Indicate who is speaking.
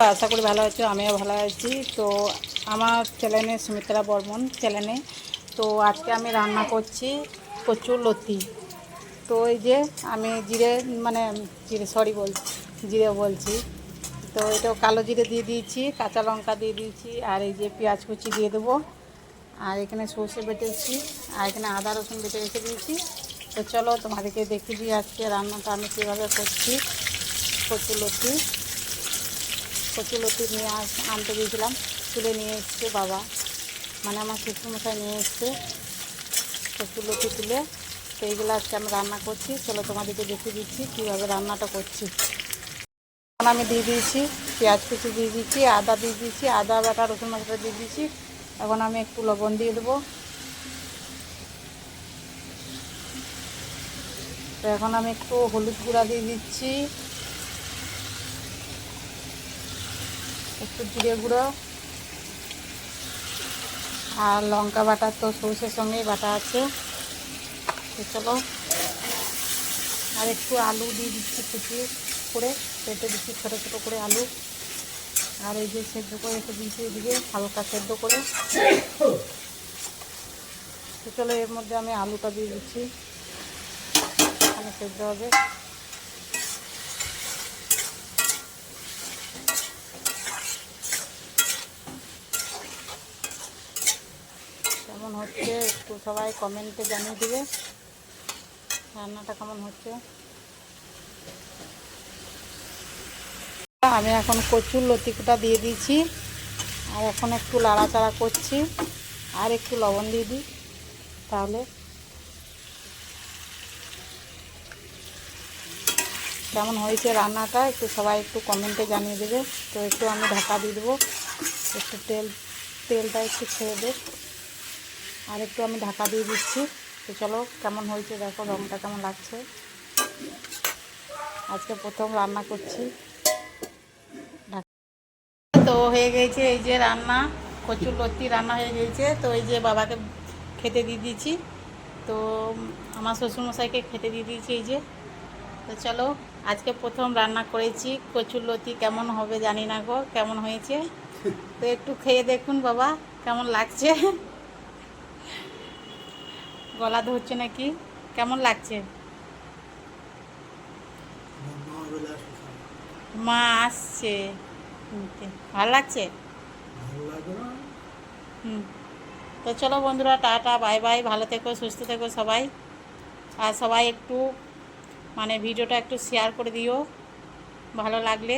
Speaker 1: আশা করি ভালো আছো, আমিও ভালো আছি। তো আমার চ্যানেলে সুমিত্রা বর্মন চ্যানেলে তো আজকে আমি রান্না করছি কচুর লতি। তো এই যে আমি জিরে মানে জিরে সরি বলছি জিরে বলছি। তো এটা কালো জিরে দিয়ে দিয়েছি, কাঁচা লঙ্কা দিয়ে দিয়েছি, আর এই যে পেঁয়াজ কুচি দিয়ে দেবো। আর এখানে সর্ষে বেটেছি, আর এখানে আদা রসুন বেটে রেখে দিয়েছি। তো চলো তোমাদেরকে দেখিয়ে দিই আজকে রান্নাটা আমি কীভাবে করছি কচুর লতি। কচুলতি নিয়ে আস, আনতে গিয়েছিলাম। তুলে নিয়ে এসছে বাবা। মানে আমার শ্বশুরমশাই নিয়ে এসছে কচুলতি তুলে। তো এইগুলো আজকে আমি রান্না করছি। চলো তোমাদেরকে দেখিয়ে দিচ্ছি কীভাবে রান্নাটা করছি। আমি দিয়ে দিয়েছি পেঁয়াজ কুচি দিয়ে দিচ্ছি আদা দিয়ে দিয়েছি, আদা, বাটা, রসুন মশলা দিয়ে দিয়েছি। এখন আমি একটু লবণ দিয়ে দেবো। তো এখন আমি একটু হলুদ গুঁড়া দিয়ে দিচ্ছি। একটু জিরে গুঁড়ো আর লঙ্কা বাটা তো সরষের সঙ্গেই বাটা আছে। চলো। আর একটু আলু দিয়ে দিচ্ছি কুচি করে, কেটে দিচ্ছি ছোটো ছোটো করে আলু। আর এই যে সেদ্ধ করে রেখে দিয়েছি এদিকে, হালকা সেদ্ধ করে। চলো, এর মধ্যে আমি আলুটা দিয়ে দিচ্ছি। এখানে সেদ্ধ হবে কেমন হচ্ছে, একটু সবাই কমেন্টে জানিয়ে দেবে। রান্নাটা কেমন হচ্ছে? আমি এখন কচুর লতিকুটা দিয়ে দিয়েছি। আর এখন একটু লাড়াচাড়া করছি। আর একটু লবণ দিয়ে দিই, তাহলে। কেমন হয়েছে রান্নাটা, একটু সবাই একটু কমেন্টে জানিয়ে দেবে। তো একটু আমি ঢাকা দিয়ে দেবো। একটু তেল, তেলটা একটু ছেড়ে দেব আর একটু আমি ঢাকা দিয়ে দিচ্ছি। তো চলো কেমন হয়েছে দেখো রঙটা কেমন লাগছে। আজকে প্রথম রান্না করছি। তো হয়ে গেছে এই যে রান্না, কচুর লতি রান্না হয়ে গেছে। তো এই যে বাবাকে খেতে দিয়ে দিয়েছি। তো আমার শ্বশুরমশাইকে খেতে দিয়ে দিয়েছি এই যে। তো চলো আজকে প্রথম রান্না করেছি। কচুর লতি কেমন হবে জানি না গো, কেমন হয়েছে? তো একটু খেয়ে দেখুন বাবা, কেমন লাগছে? গলা ধরছে নাকি? কেমন লাগছে? মা আসছে। ভালো লাগছে? হুম। তো চলো বন্ধুরা, টাটা, বাই বাই, ভালো থেকো, সুস্থ থেকো সবাই। আর সবাই একটু মানে ভিডিওটা একটু শেয়ার করে দিও। ভালো লাগলে।